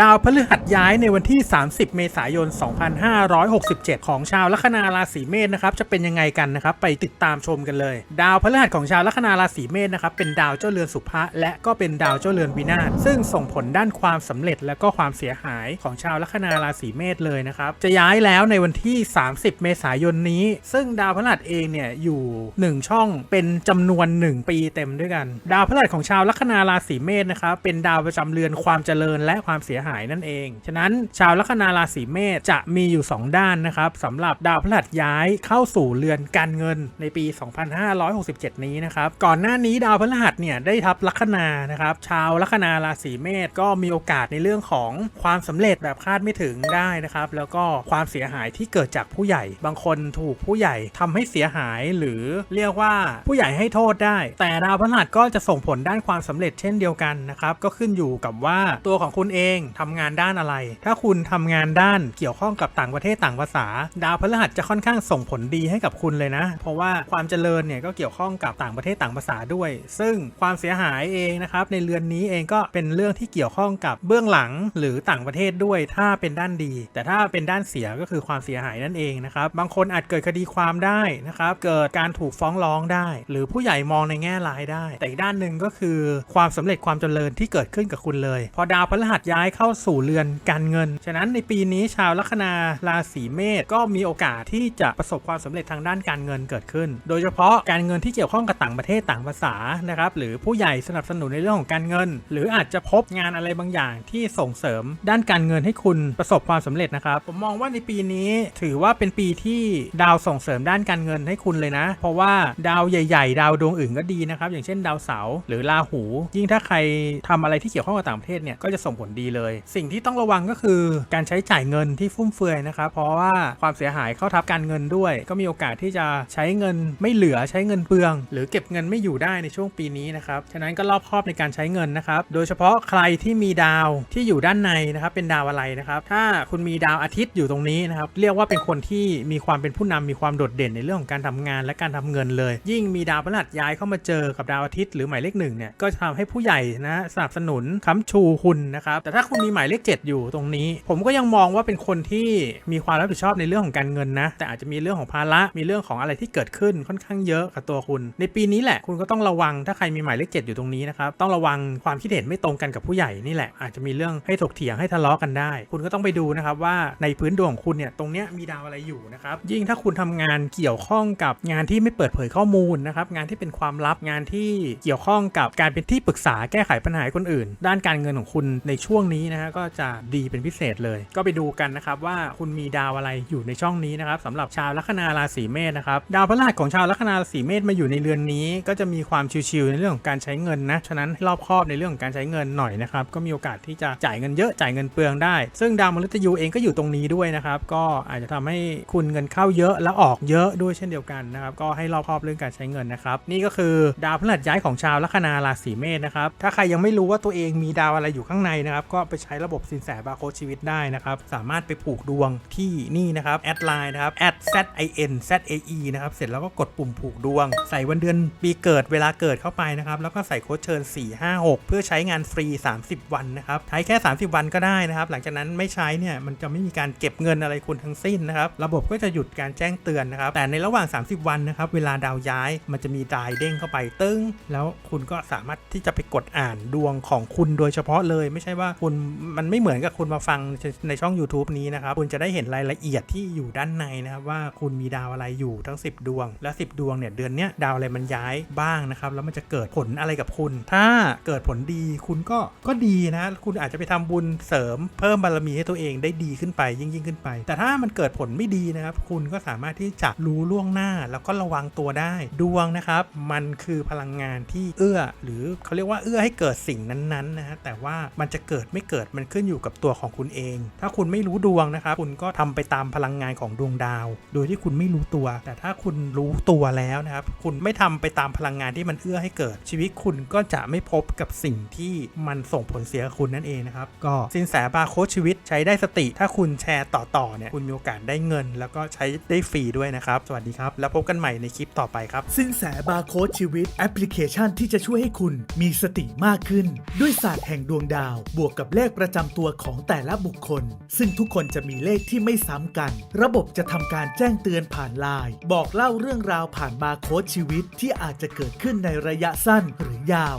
ดาวพฤหัสย้ายในวันที่ 30 เมษายน 2567 ของชาวลัคนาราศีเมษนะครับจะเป็นยังไงกันนะครับไปติดตามชมกันเลย ดาวพฤหัสของชาวลัคนาราศีเมษนะครับเป็นดาวเจ้าเรือนสุภะและก็เป็นดาวเจ้าเรือนวินาศซึ่งส่งผลด้านความสำเร็จและก็ความเสียหายของชาวลัคนาราศีเมษเลยนะครับจะย้ายแล้วในวันที่ 30 เมษายนนี้ ซึ่งดาวพฤหัสเองเนี่ยอยู่ 1 ช่องเป็นจำนวน 1 ปีเต็มด้วยกัน ดาวพฤหัสของชาวลัคนาราศีเมษนะครับเป็นดาวประจำเรือนความเจริญและความเสียหายนั่นเอง ฉะนั้นชาวลัคนาราศีเมษจะมีอยู่ 2 ด้านนะครับสำหรับดาวพฤหัสย้ายเข้าสู่เรือนการเงินในปี 2567 นี้นะครับ ก่อนหน้านี้ดาวพฤหัสเนี่ยได้ทับลัคนานะครับ ชาวลัคนาราศีเมษก็มีโอกาสในเรื่องของความสำเร็จแบบคาดไม่ถึงได้นะครับ แล้วก็ความเสียหายที่เกิดจากผู้ใหญ่ บางคนถูกผู้ใหญ่ทำให้เสียหายหรือเรียกว่าผู้ใหญ่ให้โทษได้ แต่ดาวพฤหัสก็จะส่งผลด้านความสำเร็จเช่นเดียวกันนะครับ ก็ขึ้นอยู่กับว่าตัวของคุณเองทำงานด้านอะไร ถ้าคุณทำงานด้านเกี่ยวข้องกับต่างประเทศต่างภาษา ดาวพฤหัสจะค่อนข้างส่งผลดีให้กับคุณเลยนะ เพราะว่าความเจริญเนี่ยก็เกี่ยวข้องกับต่างประเทศต่างภาษาด้วย ซึ่งความเสียหายเองนะครับในเรือนนี้เองก็เป็นเรื่องที่เกี่ยวข้องกับเบื้องหลังหรือต่างประเทศด้วย ถ้าเป็นด้านดี แต่ถ้าเป็นด้านเสียก็คือความเสียหายนั่นเองนะครับบางคนอาจเกิดคดีความได้นะครับเกิดการถูกฟ้องร้องได้ หรือผู้ใหญ่มองในแง่ร้ายได้ แต่อีกด้านหนึ่งก็คือความสำเร็จความเจริญที่เกิดขึ้นกับคุณเลย พอดาวพฤหัสย้ายเข้าสู่เรือนการเงิน ฉะนั้นในปีนี้ชาวลัคนาราศีเมษก็มีโอกาสที่จะประสบความสำเร็จทางด้านการเงินเกิดขึ้น โดยเฉพาะการเงินที่เกี่ยวข้องกับต่างประเทศต่างภาษานะครับหรือผู้ใหญ่สนับสนุนในเรื่องของการเงิน หรืออาจจะพบงานอะไรบางอย่างที่ส่งเสริมด้านการเงินให้คุณประสบความสำเร็จนะครับ ผมมองว่าในปีนี้ถือว่าเป็นปีที่ดาวส่งเสริมด้านการเงินให้คุณเลยนะ เพราะว่าดาวใหญ่ ๆ ดาวดวงอื่นก็ดีนะครับ อย่างเช่นดาวเสาร์หรือราหู ยิ่งถ้าใครทำอะไรที่เกี่ยวข้องกับต่างประเทศเนี่ยก็จะส่งผลดีเลยสิ่งที่ต้องระวังก็คือการใช้จ่ายเงินที่ฟุ่มเฟือยนะครับ เพราะว่าความเสียหายเข้าทับการเงินด้วย ก็มีโอกาสที่จะใช้เงินไม่เหลือใช้เงินเปลือง หรือเก็บเงินไม่อยู่ได้ในช่วงปีนี้นะครับ ฉะนั้นก็รอบคอบในการใช้เงินนะครับ โดยเฉพาะใครที่มีดาวที่อยู่ด้านในนะครับ เป็นดาวอะไรนะครับ ถ้าคุณมีดาวอาทิตย์อยู่ตรงนี้นะครับ เรียกว่าเป็นคนที่มีความเป็นผู้นำมีความโดดเด่นในเรื่องของการทำงานและการทำเงินเลย ยิ่งมีดาวพฤหัสย้ายเข้ามาเจอกับดาวอาทิตย์หรือหมายเลขหนึ่งเนี่ย ก็จะทำให้ผู้ใหญ่นะสนับสนุนค้ำชูคุณนะครับ แต่ถ้าคุณมีหมายเลข7อยู่ตรงนี้ ผมก็ยังมองว่าเป็นคนที่มีความรับผิดชอบในเรื่องของการเงินนะ แต่อาจจะมีเรื่องของภาระมีเรื่องของอะไรที่เกิดขึ้นค่อนข้างเยอะกับตัวคุณ ในปีนี้แหละคุณก็ต้องระวังถ้าใครมีหมายเลข7อยู่ตรงนี้นะครับต้องระวังความคิดเห็นไม่ตรงกันกับผู้ใหญ่นี่แหละอาจจะมีเรื่องให้ถกเถียงให้ทะเลาะกันได้ คุณก็ต้องไปดูนะครับว่าในพื้นดวงของคุณเนี่ยตรงเนี้ยมีดาวอะไรอยู่นะครับยิ่งถ้าคุณทำงานเกี่ยวข้องกับงานที่ไม่เปิดเผยข้อมูลนะครับงานที่เป็นความลับงานที่เกี่ยวข้องกับการเป็นที่ปรึกษาแก้ไขปัญหาคนอื่น ด้านการเงินของคุณในช่วงนี้นะฮะก็จะดีเป็นพิเศษเลย ก็ไปดูกันนะครับว่าคุณมีดาวอะไรอยู่ในช่องนี้นะครับสำหรับชาวลัคนาราศีเมษนะครับดาวพฤหัสของชาวลัคนาราศีเมษมาอยู่ในเรือนนี้ ก็จะมีความชิวๆในเรื่องของการใช้เงินนะฉะนั้นให้รอบคอบในเรื่องของการใช้เงินหน่อยนะครับก็มีโอกาสที่จะจ่ายเงินเยอะจ่ายเงินเปลืองได้ ซึ่งดาวมฤตยูเองก็อยู่ตรงนี้ด้วยนะครับก็อาจจะทำให้คุณเงินเข้าเยอะและออกเยอะด้วยเช่นเดียวกันนะครับก็ให้รอบคอบเรื่องการใช้เงินนะครับนี่ก็คือดาวพฤหัสย้ายของชาวลัคนาราศีเมษนะครับถ้าใครยังไม่รู้ว่าตัวเองมีดาวอะไรอยู่ข้างในนะครับก็ไปใช้ระบบสินแสบาร์โค้ดชีวิตได้นะครับ สามารถไปผูกดวงที่นี่นะครับแอดไลน์นะครับ z i n z a e นะครับ เสร็จแล้วก็กดปุ่มผูกดวง ใส่วันเดือนปีเกิดเวลาเกิดเข้าไปนะครับ แล้วก็ใส่โค้ดเชิญ 456 เพื่อใช้งานฟรี 30 วันนะครับ ใช้แค่ 30 วันก็ได้นะครับ หลังจากนั้นไม่ใช้เนี่ยมันจะไม่มีการเก็บเงินอะไรคุณทั้งสิ้นนะครับ ระบบก็จะหยุดการแจ้งเตือนนะครับ แต่ในระหว่าง 30 วันนะครับ เวลาดาวย้ายมันจะมีดายเด้งเข้าไปตึ้ง แล้วคุณก็สามารถที่จะไปกดอ่านดวงของคุณโดยเฉพาะเลย ไม่ใช่ว่าคุณมันไม่เหมือนกับคุณมาฟังในช่อง YouTube นี้นะครับ คุณจะได้เห็นรายละเอียดที่อยู่ด้านในนะครับว่าคุณมีดาวอะไรอยู่ทั้ง 10 ดวง และ 10 ดวงเนี่ยเดือนเนี้ยดาวอะไรมันย้ายบ้างนะครับ แล้วมันจะเกิดผลอะไรกับคุณ ถ้าเกิดผลดีคุณก็ก็ดีนะ คุณอาจจะไปทำบุญเสริมเพิ่มบารมีให้ตัวเองได้ดีขึ้นไปยิ่งยิ่งขึ้นไป แต่ถ้ามันเกิดผลไม่ดีนะครับ คุณก็สามารถที่จะรู้ล่วงหน้า แล้วก็ระวังตัวได้ดวงนะครับ มันคือพลังงานที่เอื้อ หรือเขาเรียกว่าเอื้อให้เกิดสิ่งนั้นๆนะฮะแต่ว่ามันจะเกิดไม่เกิดมันขึ้นอยู่กับตัวของคุณเอง ถ้าคุณไม่รู้ดวงนะครับคุณก็ทำไปตามพลังงานของดวงดาว โดยที่คุณไม่รู้ตัว แต่ถ้าคุณรู้ตัวแล้วนะครับคุณไม่ทำไปตามพลังงานที่มันเอื้อให้เกิด ชีวิตคุณก็จะไม่พบกับสิ่งที่มันส่งผลเสียคุณนั่นเองนะครับก็สินแสบาร์โค้ดชีวิตใช้ได้สติ ถ้าคุณแชร์ต่อๆเนี่ยคุณมีโอกาสได้เงิน แล้วก็ใช้ได้ฟรีด้วยนะครับ สวัสดีครับ แล้วพบกันใหม่ในคลิปต่อไปครับ สินแสบาร์โค้ดชีวิตแอปพลิเคชันที่จะช่วยให้คุณมีสติมากขึ้น ด้วยศาสตร์แห่งดวงดาว บวกกับเลขประจำตัวของแต่ละบุคคล ซึ่งทุกคนจะมีเลขที่ไม่ซ้ำกัน ระบบจะทำการแจ้งเตือนผ่านไลน์บอกเล่าเรื่องราวผ่านบาร์โค้ดชีวิตที่อาจจะเกิดขึ้นในระยะสั้นหรือยาว